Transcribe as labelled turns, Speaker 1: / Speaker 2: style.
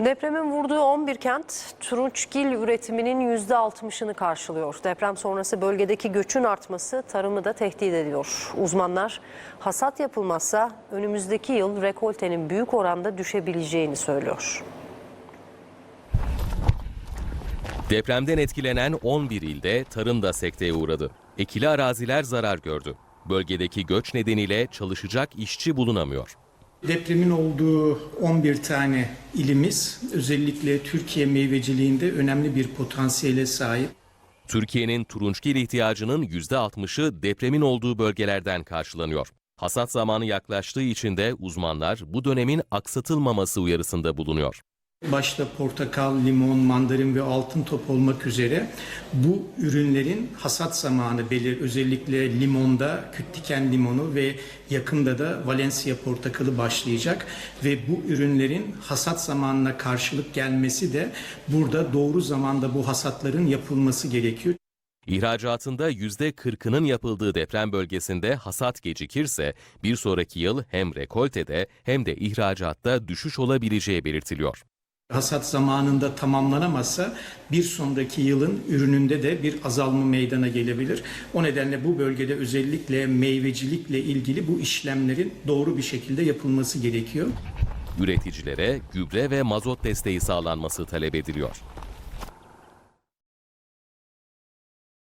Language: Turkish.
Speaker 1: Depremin vurduğu 11 kent turunçgil üretiminin %60'ını karşılıyor. Deprem sonrası bölgedeki göçün artması tarımı da tehdit ediyor. Uzmanlar hasat yapılmazsa önümüzdeki yıl rekoltenin büyük oranda düşebileceğini söylüyor.
Speaker 2: Depremden etkilenen 11 ilde tarım da sekteye uğradı. Ekili araziler zarar gördü. Bölgedeki göç nedeniyle çalışacak işçi bulunamıyor.
Speaker 3: Depremin olduğu 11 tane ilimiz özellikle Türkiye meyveciliğinde önemli bir potansiyele sahip.
Speaker 2: Türkiye'nin turunçgil ihtiyacının %60'ı depremin olduğu bölgelerden karşılanıyor. Hasat zamanı yaklaştığı için de uzmanlar bu dönemin aksatılmaması uyarısında bulunuyor.
Speaker 3: Başta portakal, limon, mandarin ve altın top olmak üzere bu ürünlerin hasat zamanı belir. Özellikle limonda küt diken limonu ve yakında da Valencia portakalı başlayacak ve bu ürünlerin hasat zamanına karşılık gelmesi de burada doğru zamanda bu hasatların yapılması gerekiyor.
Speaker 2: İhracatında %40'ının yapıldığı deprem bölgesinde hasat gecikirse bir sonraki yıl hem rekoltede hem de ihracatta düşüş olabileceği belirtiliyor.
Speaker 3: Hasat zamanında tamamlanamazsa bir sonraki yılın ürününde de bir azalma meydana gelebilir. O nedenle bu bölgede özellikle meyvecilikle ilgili bu işlemlerin doğru bir şekilde yapılması gerekiyor.
Speaker 2: Üreticilere gübre ve mazot desteği sağlanması talep ediliyor.